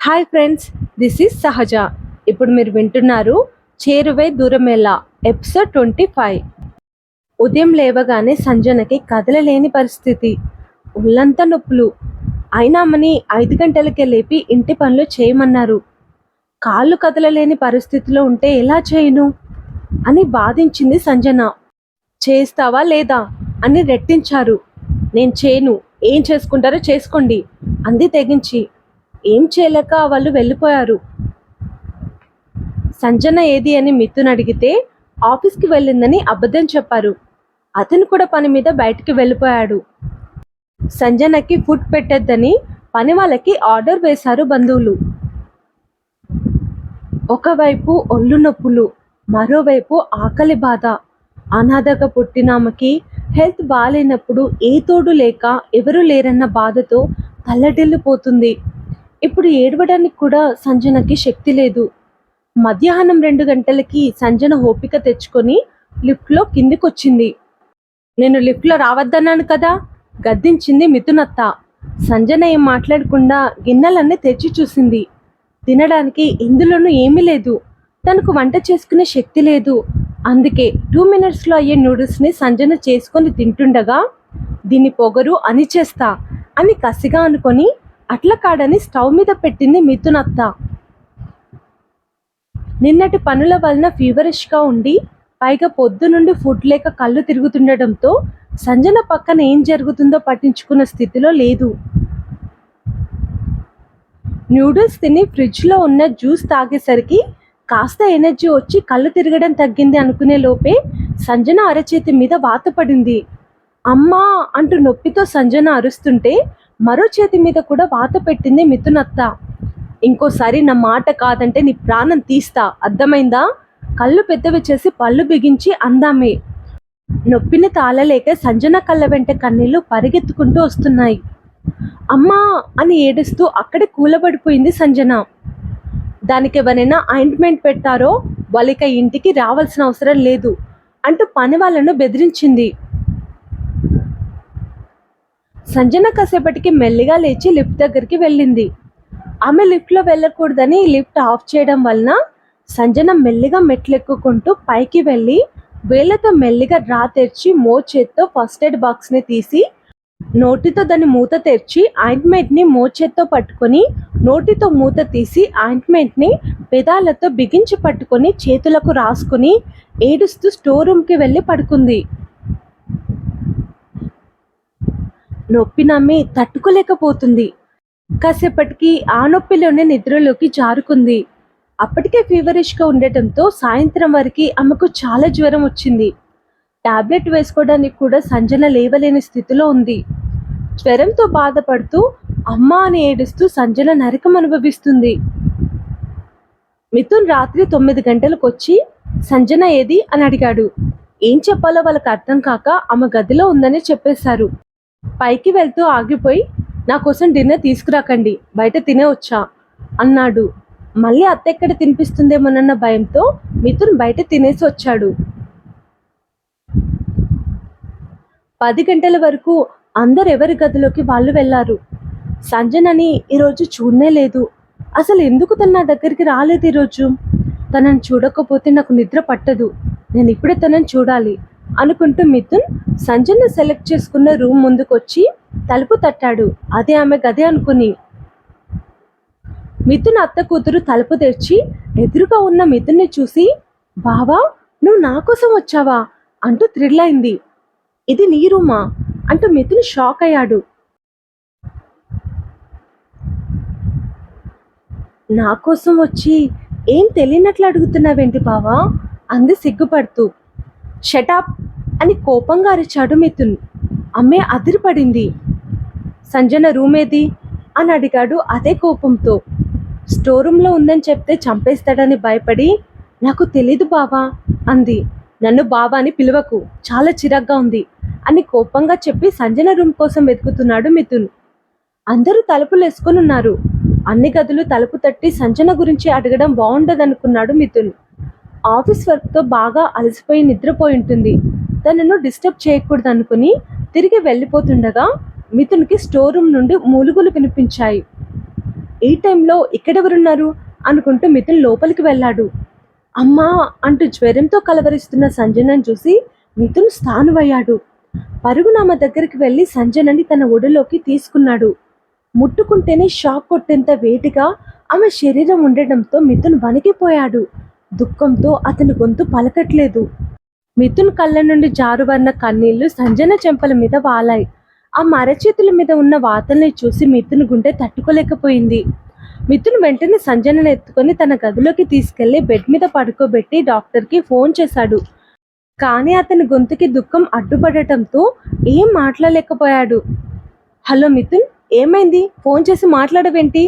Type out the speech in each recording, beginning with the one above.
Hi friends this is సహజ. ఇప్పుడు మీరు వింటున్నారు చేరువై దూరమేలా ఎపిసోడ్ ట్వంటీ ఫైవ్ ఉదయం లేవగానే సంజనకి కదలలేని పరిస్థితి. ఒళ్ళంతా నొప్పులు. అయినామని ఐదు గంటలకే లేపి ఇంటి పనులు చేయమన్నారు. కాళ్ళు కదలలేని పరిస్థితిలో ఉంటే ఎలా చేయను? అని బాధించింది సంజన. చేస్తావా లేదా? అని రెట్టించారు. నేను చేయను. ఏం చేసుకుంటారో చేసుకోండి. అంది తెగించి. ఏం చేయలేక వాళ్ళు వెళ్ళిపోయారు. సంజన ఏది అని మిథున్ అడిగితే ఆఫీస్కి వెళ్ళిందని అబద్ధం చెప్పారు. అతను కూడా పని మీద బయటికి వెళ్ళిపోయాడు. సంజనకి ఫుడ్ పెట్టొద్దని పని వాళ్ళకి ఆర్డర్ వేశారు బంధువులు. ఒకవైపు ఒళ్ళు నొప్పులు మరోవైపు ఆకలి బాధ. అనాథగా పుట్టినామకి హెల్త్ బాగాలేనప్పుడు ఏ తోడు లేక ఎవరు లేరన్న బాధతో తల్లడిల్లిపోతుంది. ఇప్పుడు ఏడవడానికి కూడా సంజనకి శక్తి లేదు. మధ్యాహ్నం రెండు గంటలకి సంజన ఓపిక తెచ్చుకొని లిఫ్ట్లో కిందికొచ్చింది. నేను లిఫ్ట్లో రావద్దన్నాను కదా? గద్దించింది మిథునత్త. సంజన ఏం మాట్లాడకుండా గిన్నెలన్నీ తెచ్చి చూసింది. తినడానికి ఇందులోనూ ఏమీ లేదు. తనకు వంట చేసుకునే శక్తి లేదు. అందుకే టూ మినిట్స్లో అయ్యే నూడిల్స్ని సంజన చేసుకొని తింటుండగా దీన్ని పొగరు అని చేస్తా అని కసిగా అనుకొని అట్ల కాడని స్టవ్ మీద పెట్టింది మిథునత్త. నిన్నటి పనుల వలన ఫీవరిష్గా ఉండి పైగా పొద్దు నుండి ఫుడ్ లేక కళ్ళు తిరుగుతుండటంతో సంజన పక్కన ఏం జరుగుతుందో పట్టించుకున్న స్థితిలో లేదు. న్యూడిల్స్ తిని ఫ్రిడ్జ్లో ఉన్న జ్యూస్ తాగేసరికి కాస్త ఎనర్జీ వచ్చి కళ్ళు తిరగడం తగ్గింది అనుకునే లోపే సంజన అరచేతి మీద వాత పడింది. అమ్మా అంటూ నొప్పితో సంజన అరుస్తుంటే మరో చేతి మీద కూడా వాత పెట్టింది మిథునత్త. ఇంకోసారి నా మాట కాదంటే నీ ప్రాణం తీస్తా. అర్థమైందా? కళ్ళు పెద్దవి చేసి పళ్ళు బిగించి అందామే. నొప్పిని తాళలేక సంజన కళ్ళ వెంట కన్నీళ్ళు పరిగెత్తుకుంటూ వస్తున్నాయి. అమ్మా! అని ఏడుస్తూ అక్కడే కూలబడిపోయింది సంజన. దానికి ఎవరైనా ఆయింట్మెంట్ పెట్టారో? వాళ్ళకి ఇంటికి రావాల్సిన అవసరం లేదు అంటూ పని వాళ్ళను బెదిరించింది. సంజన కాసేపటికి మెల్లిగా లేచి లిఫ్ట్ దగ్గరికి వెళ్ళింది. ఆమె లిఫ్ట్లో వెళ్ళకూడదని లిఫ్ట్ ఆఫ్ చేయడం వలన సంజన మెల్లిగా మెట్లెక్కుకుంటూ పైకి వెళ్ళి వేళ్ళతో మెల్లిగా డ్రా తెరిచి మో చేత్తో ఫస్ట్ ఎయిడ్ బాక్స్ని తీసి నోటితో దాన్ని మూత తెరిచి ఆయింట్మెంట్ని మోచేత్తో పట్టుకొని నోటితో మూత తీసి ఆయింట్మెంట్ని పెదాలతో బిగించి పట్టుకొని చేతులకు రాసుకొని ఏడుస్తూ స్టోర్ రూమ్కి వెళ్ళి పడుకుంది. నొప్పి నమ్మి తట్టుకోలేకపోతుంది. కాసేపటికి ఆ నొప్పిలోనే నిద్రలోకి జారుకుంది. అప్పటికే ఫీవరిష్గా ఉండటంతో సాయంత్రం వరకు ఆమెకు చాలా జ్వరం వచ్చింది. టాబ్లెట్ వేసుకోవడానికి కూడా సంజన లేవలేని స్థితిలో ఉంది. జ్వరంతో బాధపడుతూ అమ్మ అని ఏడుస్తూ సంజన నరకం అనుభవిస్తుంది. మిథున్ రాత్రి తొమ్మిది గంటలకు వచ్చి సంజన ఏది అని అడిగాడు. ఏం చెప్పాలో వాళ్ళకి అర్థం కాక ఆమె గదిలో ఉందని చెప్పేశారు. పైకి వెళ్తూ ఆగిపోయి నా కోసం డిన్నర్ తీసుకురాకండి బయట తినే వచ్చా అన్నాడు. మళ్ళీ అత్త ఎక్కడ తినిపిస్తుందేమోనన్న భయంతో మిథున్ బయట తినేసి వచ్చాడు. పది గంటల వరకు అందరు ఎవరి గదిలోకి వాళ్ళు వెళ్ళారు సంజనని ఈరోజు చూడనే లేదు. అసలు ఎందుకు తను నా దగ్గరికి రాలేదు ఈరోజు తనని చూడకపోతే నాకు నిద్ర పట్టదు. నేను ఇప్పుడే తనని చూడాలి. అనుకుంటూ మిథున్ సంజన సెలెక్ట్ చేసుకున్న రూమ్ ముందుకొచ్చి తలుపు తట్టాడు. అదే ఆమె గదే అనుకుని. మిథున్ అత్త కూతురు తలుపు తెరిచి ఎదురుగా ఉన్న మిథున్ని చూసి బావా నువ్వు నా కోసం వచ్చావా? అంటూ థ్రిల్ అయింది ఇది నీ రూమా? అంటూ మిథున్ షాక్ అయ్యాడు. నా కోసం వచ్చి ఏం తెలియనట్లు అడుగుతున్నావేంటి బావా? అంది సిగ్గుపడుతూ. షటాప్ అని కోపంగా అరిచాడు మిథున్. అమ్మే అదిరిపడింది. సంజన రూమ్ ఏది? అని అడిగాడు అదే కోపంతో. స్టోర్ రూమ్లో ఉందని చెప్తే చంపేస్తాడని భయపడి నాకు తెలీదు బావా అంది. నన్ను బావా అని పిలవకు చాలా చిరాగ్గా ఉంది అని కోపంగా చెప్పి సంజన రూమ్ కోసం వెతుకుతున్నాడు మిథున్. అందరూ తలుపులు వేసుకొని ఉన్నారు. అన్ని గదులు తలుపు తట్టి సంజన గురించి అడగడం బాగుండదనుకున్నాడు మిథున్. ఆఫీస్ వర్క్తో బాగా అలసిపోయి నిద్రపోయి ఉంటుంది. తనను డిస్టర్బ్ చేయకూడదు అనుకుని తిరిగి వెళ్ళిపోతుండగా మిథున్కి స్టోర్ రూమ్ నుండి మూలుగులు వినిపించాయి. ఈ టైంలో ఇక్కడెవరున్నారు? అనుకుంటూ మిథున్ లోపలికి వెళ్ళాడు. అమ్మా అంటూ జ్వరంతో కలవరిస్తున్న సంజనని చూసి మిథున్ స్థానువయ్యాడు. పరుగునామ ఆమె దగ్గరికి వెళ్ళి సంజనని తన ఒడిలోకి తీసుకున్నాడు. ముట్టుకుంటేనే షాక్ కొట్టేంత వేటిగా ఆమె శరీరం ఉండడంతో మిథున్ వణికిపోయాడు. దుఃఖంతో అతని గొంతు పలకట్లేదు. మిథున్ కళ్ళ నుండి జారువర్ణ కన్నీళ్ళు సంజన చెంపల మీద వాలాయి. ఆ మరచేతుల మీద ఉన్న వాతల్ని చూసి మిథున్ గుండె తట్టుకోలేకపోయింది. మిథున్ వెంటనే సంజనను ఎత్తుకొని తన గదిలోకి తీసుకెళ్ళి బెడ్ మీద పడుకోబెట్టి డాక్టర్కి ఫోన్ చేశాడు. కానీ అతని గొంతుకి దుఃఖం అడ్డుపడటంతో ఏం మాట్లాడలేకపోయాడు. హలో మిథున్ ఏమైంది? ఫోన్ చేసి మాట్లాడవేంటి?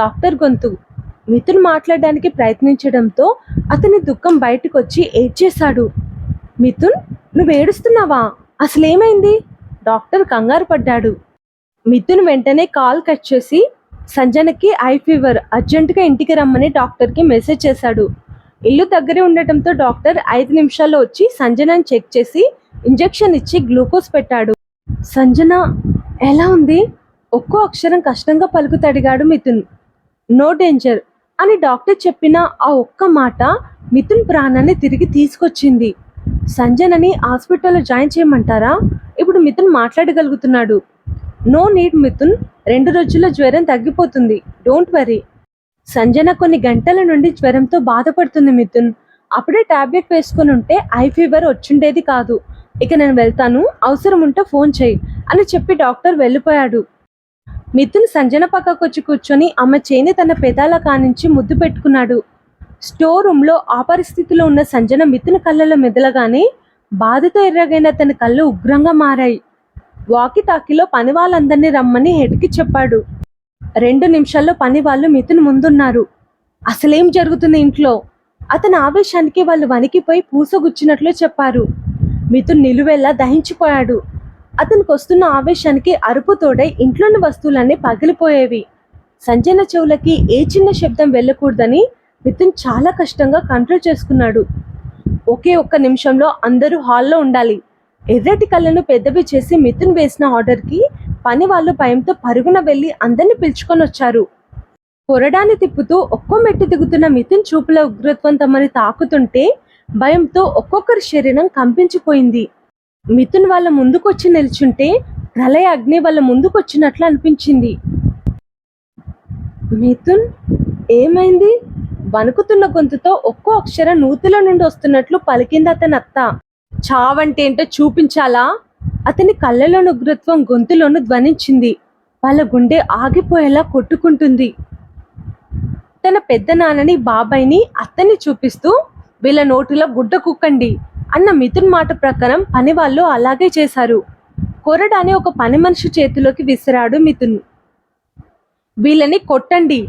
డాక్టర్ గొంతు. మిథున్ మాట్లాడడానికి ప్రయత్నించడంతో అతని దుఃఖం బయటకు వచ్చి ఏడ్చేశాడు. మిథున్ నువ్వు ఏడుస్తున్నావా? అసలేమైంది? డాక్టర్ కంగారు పడ్డాడు. మిథున్ వెంటనే కాల్ కట్ చేసి సంజనకి ఐ ఫీవర్ అర్జెంటుగా ఇంటికి రమ్మని డాక్టర్కి మెసేజ్ చేశాడు. ఇల్లు దగ్గరే ఉండటంతో డాక్టర్ ఐదు నిమిషాల్లో వచ్చి సంజనని చెక్ చేసి ఇంజెక్షన్ ఇచ్చి గ్లూకోజ్ పెట్టాడు. సంజన ఎలా ఉంది? ఒక్కో అక్షరం కష్టంగా పలుకుతడిగాడు మిథున్. నో డేంజర్ అని డాక్టర్ చెప్పిన ఆ ఒక్క మాట మిథున్ ప్రాణాన్ని తిరిగి తీసుకొచ్చింది. సంజనని హాస్పిటల్లో జాయిన్ చేయమంటారా? ఇప్పుడు మిథున్ మాట్లాడగలుగుతున్నాడు. No need Mithun. రెండు రోజుల్లో జ్వరం తగ్గిపోతుంది. Don't worry. సంజన కొన్ని గంటల నుండి జ్వరంతో బాధపడుతుంది మిథున్. అప్పుడే ట్యాబ్లెట్ వేసుకుని ఉంటే ఐ ఫీవర్ వచ్చిండేది కాదు. ఇక నేను వెళ్తాను. అవసరం ఉంటే ఫోన్ చేయి అని చెప్పి డాక్టర్ వెళ్ళిపోయాడు. మిథున్ సంజన పక్కకు వచ్చి కూర్చొని ఆమె చేని తన పెదాల కానించి ముద్దు పెట్టుకున్నాడు. స్టోర్ రూమ్లో ఆ పరిస్థితిలో ఉన్న సంజన మిథున కళ్ళలో మెదలగానే బాధతో ఎర్రగైన తన కళ్ళు ఉగ్రంగా మారాయి. వాకితాకిలో పని వాళ్ళందరినీ రమ్మని హెడ్కి చెప్పాడు. రెండు నిమిషాల్లో పని వాళ్ళు మిథున్ ముందున్నారు. అసలేం జరుగుతుంది ఇంట్లో? అతని ఆవేశానికి వాళ్ళు వణికిపోయి పూసగుచ్చినట్లు చెప్పారు. మిథున్ నిలువెల్లా దహించిపోయాడు. అతనికి వస్తున్న ఆవేశానికి అరుపు తోడై ఇంట్లోని వస్తువులన్నీ పగిలిపోయేవి. సంజన చెవులకి ఏ చిన్న శబ్దం వెళ్ళకూడదని మిథున్ చాలా కష్టంగా కంట్రోల్ చేసుకున్నాడు. ఒకే ఒక్క నిమిషంలో అందరూ హాల్లో ఉండాలి. ఎర్రటి కళ్ళను పెద్దవి చేసి మిథున్ వేసిన ఆర్డర్కి పని వాళ్ళు భయంతో పరుగున వెళ్ళి అందరిని పిలుచుకొని వచ్చారు. కొరడాన్ని తిప్పుతూ ఒక్కో మెట్టు దిగుతున్న మిథున్ చూపుల ఉగ్రత్వం తమని తాకుతుంటే భయంతో ఒక్కొక్కరి శరీరం కంపించిపోయింది. మిథున్ వాళ్ళ ముందుకొచ్చి నిల్చుంటే ప్రళయ అగ్ని వాళ్ళ ముందుకొచ్చినట్లు అనిపించింది. మిథున్ ఏమైంది? వణుకుతున్న గొంతుతో ఒక్కో అక్షరం నూతుల నుండి వస్తున్నట్లు పలికింది అతని అత్త. చావంటే ఏంటో చూపించాలా? అతని కళ్ళలోని ఉగ్రత్వం గొంతులోను ధ్వనించింది. వాళ్ళ గుండె ఆగిపోయేలా కొట్టుకుంటుంది. తన పెద్ద నాన్నని బాబాయిని అత్తని చూపిస్తూ వీళ్ళ నోటిలో గుడ్డ కుక్కండి అన్న మిథున్ మాట ప్రకారం పని వాళ్ళు అలాగే చేశారు. కొరడాని ఒక పని మనిషి చేతిలోకి విసిరాడు మిథున్. వీళ్ళని కొట్టండి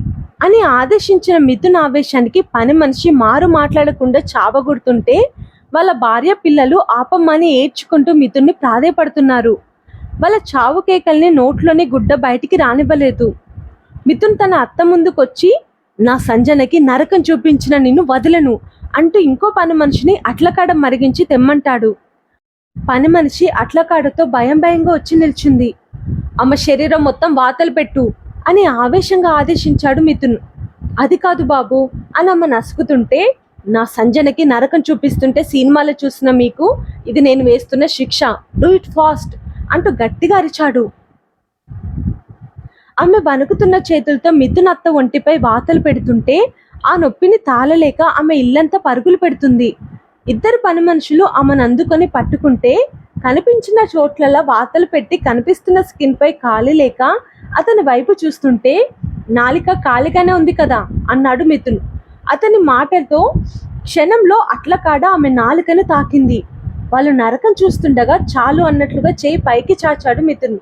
అని ఆదేశించిన మిథున్ ఆవేశానికి పని మనిషి మారు మాట్లాడకుండా చావగొడుతుంటే వాళ్ళ భార్య పిల్లలు ఆపమ్మని ఏడ్చుకుంటూ మిథున్ని ప్రాధేయపడుతున్నారు. వాళ్ళ చావు కేకల్ని నోట్లోని గుడ్డ బయటికి రానివ్వలేదు. మిథున్ తన అత్త ముందుకొచ్చి నా సంజనకి నరకం చూపించిన నిన్ను వదలను అంటూ ఇంకో పని మనిషిని అట్లకాడ మరిగించి తెమ్మంటాడు. పని మనిషి అట్లకాడతో భయం భయంగా వచ్చి నిల్చింది. ఆమె శరీరం మొత్తం వాతలు పెట్టు. అని ఆవేశంగా ఆదేశించాడు మిథున్. అది కాదు బాబు అని అమ్మ నసుకుతుంటే నా సంజనకి నరకం చూపిస్తుంటే సినిమాలో చూసిన మీకు ఇది నేను వేస్తున్న శిక్ష. డూ ఇట్ ఫాస్ట్ అంటూ గట్టిగా అరిచాడు. ఆమె వణుకుతున్న చేతులతో మిథున్ అత్త ఒంటిపై వాతలు పెడుతుంటే ఆ నొప్పిని తాళలేక ఆమె ఇల్లంతా పరుగులు పెడుతుంది. ఇద్దరు పని మనుషులు ఆమెను అందుకొని పట్టుకుంటే కనిపించిన చోట్లలో వాతలు పెట్టి కనిపిస్తున్న స్కిన్పై ఖాళీ లేక అతని వైపు చూస్తుంటే నాలిక ఖాళీగానే ఉంది కదా అన్నాడు మిథున్. అతని మాటలతో క్షణంలో అట్లకాడ ఆమె నాలుకను తాకింది. వాళ్ళు నరకం చూస్తుండగా చాలు అన్నట్లుగా చేయి పైకి చాచాడు మిథున్.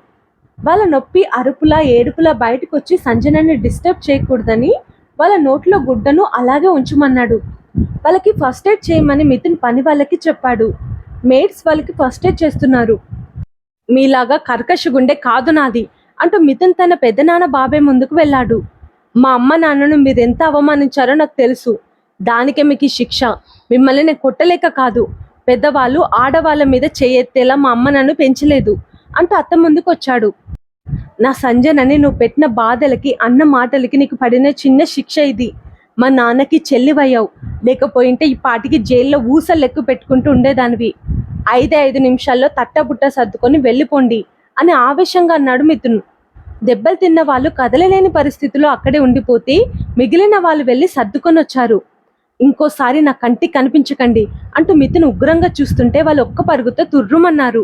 వాళ్ళ నొప్పి అరుపులా ఏడుపులా బయటకు వచ్చి సంజనాన్ని డిస్టర్బ్ చేయకూడదని వాళ్ళ నోట్లో గుడ్డను అలాగే ఉంచమన్నాడు. వాళ్ళకి ఫస్ట్ ఎయిడ్ చేయమని మిథున్ పని వాళ్ళకి చెప్పాడు. మేడ్స్ వాళ్ళకి ఫస్ట్ ఎయిడ్ చేస్తున్నారు. మీలాగా కర్కశ గుండె కాదు నాది అంటూ మిథున్ తన పెద్దనాన్న బాబాయ్ ముందుకు వెళ్ళాడు. మా అమ్మ నాన్నను మీరు ఎంత అవమానించారో నాకు తెలుసు. దానికే మీకు ఈ శిక్ష. మిమ్మల్ని నేను కొట్టలేక కాదు. పెద్దవాళ్ళు ఆడవాళ్ళ మీద చేయెత్తేలా మా అమ్మ నన్ను పెంచలేదు అంటూ అత్త ముందుకు వచ్చాడు నా సంజనని నువ్వు పెట్టిన బాధలకి అన్న మాటలకి నీకు పడిన చిన్న శిక్ష ఇది. మా నాన్నకి చెల్లివయ్యావు. లేకపోయింటే ఈ పాటికి జైల్లో ఊసలు లెక్కు పెట్టుకుంటూ ఉండేదానివి. ఐదే ఐదు నిమిషాల్లో తట్టబుట్ట సర్దుకొని వెళ్ళిపోండి అని ఆవేశంగా అన్నాడు మిథున్. దెబ్బలు తిన్న వాళ్ళు కదలలేని పరిస్థితిలో అక్కడే ఉండిపోతే మిగిలిన వాళ్ళు వెళ్ళి సర్దుకొని వచ్చారు. ఇంకోసారి నా కంటికి కనిపించకండి అంటూ మిథున్ ఉగ్రంగా చూస్తుంటే వాళ్ళు ఒక్క పరుగుతో తుర్రుమన్నారు.